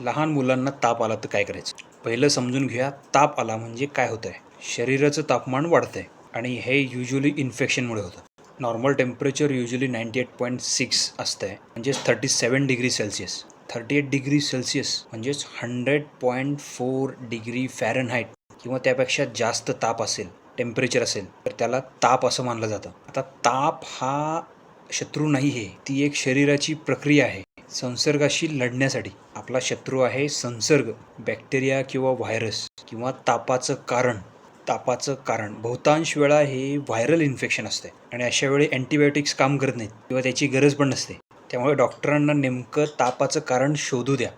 लहान मुलांना ताप आला तर काय करायचं? पहिलं समजून घ्या ताप आला म्हणजे काय होतं आहे शरीराचं तापमान वाढतं आहे आणि हे युजली इन्फेक्शनमुळे होतं. Normal temperature usually ninety eight point six असतं आहे म्हणजेच thirty seven degree Celsius thirty eight degree Celsius म्हणजेच hundred point four degree Fahrenheit किंवा त्यापेक्षा जास्त ताप असेल टेम्परेचर असेल तर त्याला ताप असं मानलं जातं. आता ताप हा शत्रू नाही आहे ती एक शरीराची प्रक्रिया आहे. संसर्गाशी लढण्यासाठी आपला शत्रू आहे संसर्ग बॅक्टेरिया किंवा व्हायरस किंवा तापाचं कारण. तापाचं कारण. बहुतांश वेळा हे व्हायरल इन्फेक्शन असते आणि अशा वेळी अँटीबायोटिक्स काम करत नाहीत किंवा त्याची गरज पण नसते. त्यामुळे डॉक्टरांना नेमकं तापाचं कारण शोधू द्या.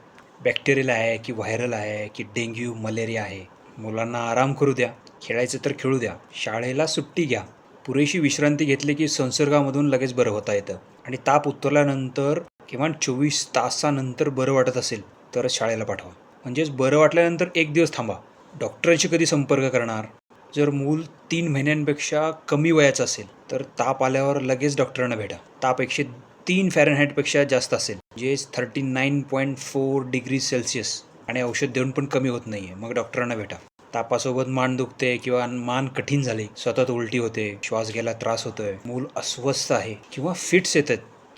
बॅक्टेरियल आहे की व्हायरल आहे की डेंग्यू मलेरिया आहे. मुलांना आराम करू द्या. खेळायचं तर खेळू द्या. शाळेला सुट्टी घ्या. पुरेशी विश्रांती घेतली की संसर्गामधून लगेच बरं होता येतं. आणि ताप उतरल्यानंतर किमान चोवीस तासानंतर बरं वाटत असेल तर शाळेला पाठवा. म्हणजेच बरं वाटल्यानंतर एक दिवस थांबा. डॉक्टरांशी कधी संपर्क करणार? जर मूल तीन महिन्यांपेक्षा कमी वयाचं असेल तर ताप आल्यावर लगेच डॉक्टरांना भेटा. ताप एकशे तीन फॅरनहाईटपेक्षा जास्त असेल जे thirty nine point four degree Celsius आणि औषध देऊन पण कमी होत नाही आहे मग डॉक्टरांना भेटा. तापासोबत मान दुखते किंवा मान कठीण झाली सतत उलटी होते श्वास घ्यायला त्रास होतोय मूल अस्वस्थ आहे किंवा फिट्स येत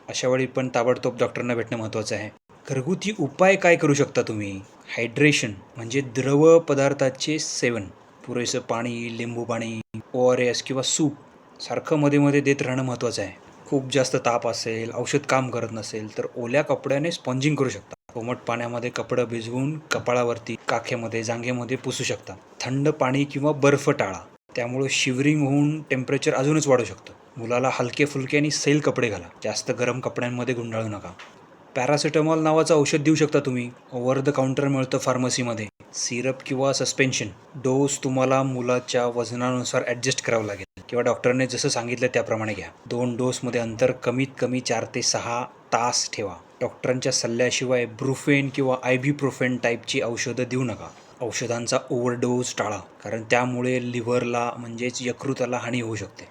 अशावेळी अशा वेळी पण ताबडतोब डॉक्टरांना भेटणं महत्त्वाचं आहे. घरगुती उपाय काय करू शकता तुम्ही? हायड्रेशन म्हणजे द्रव पदार्थाचे सेवन. पुरेसं पाणी लिंबू पाणी ओ आर एस किंवा सूप सारखं मध्ये मध्ये देत राहणं महत्त्वाचं आहे. खूप जास्त ताप असेल औषध काम करत नसेल तर ओल्या कपड्याने स्पॉन्जिंग करू शकता. कोमट पाण्यामध्ये कपडं भिजवून कपाळावरती काखेमध्ये जांघेमध्ये पुसू शकता. थंड पाणी किंवा बर्फ टाळा. त्यामुळे शिवरिंग होऊन टेम्परेचर अजूनच वाढू शकतं. मुलाला हलके फुलके आणि सैल कपडे घाला. जास्त गरम कपड्यांमध्ये गुंडाळू नका. पॅरासिटामॉल नावाचं औषध देऊ शकता तुम्ही. ओव्हर द काउंटर मिळतं फार्मसीमध्ये. सिरप किंवा सस्पेन्शन. डोस तुम्हाला मुलाच्या वजनानुसार ॲडजस्ट करावं लागेल. किंवा डॉक्टरने जसं सांगितलं त्याप्रमाणे घ्या. दोन डोसमध्ये अंतर कमीत कमी चार ते सहा तास ठेवा. डॉक्टरांच्या सल्ल्याशिवाय ब्रुफेन किंवा आयबीप्रोफेन टाईपची औषधं देऊ नका. औषधांचा ओव्हरडोस टाळा कारण त्यामुळे लिव्हरला म्हणजेच यकृताला हानी होऊ शकते.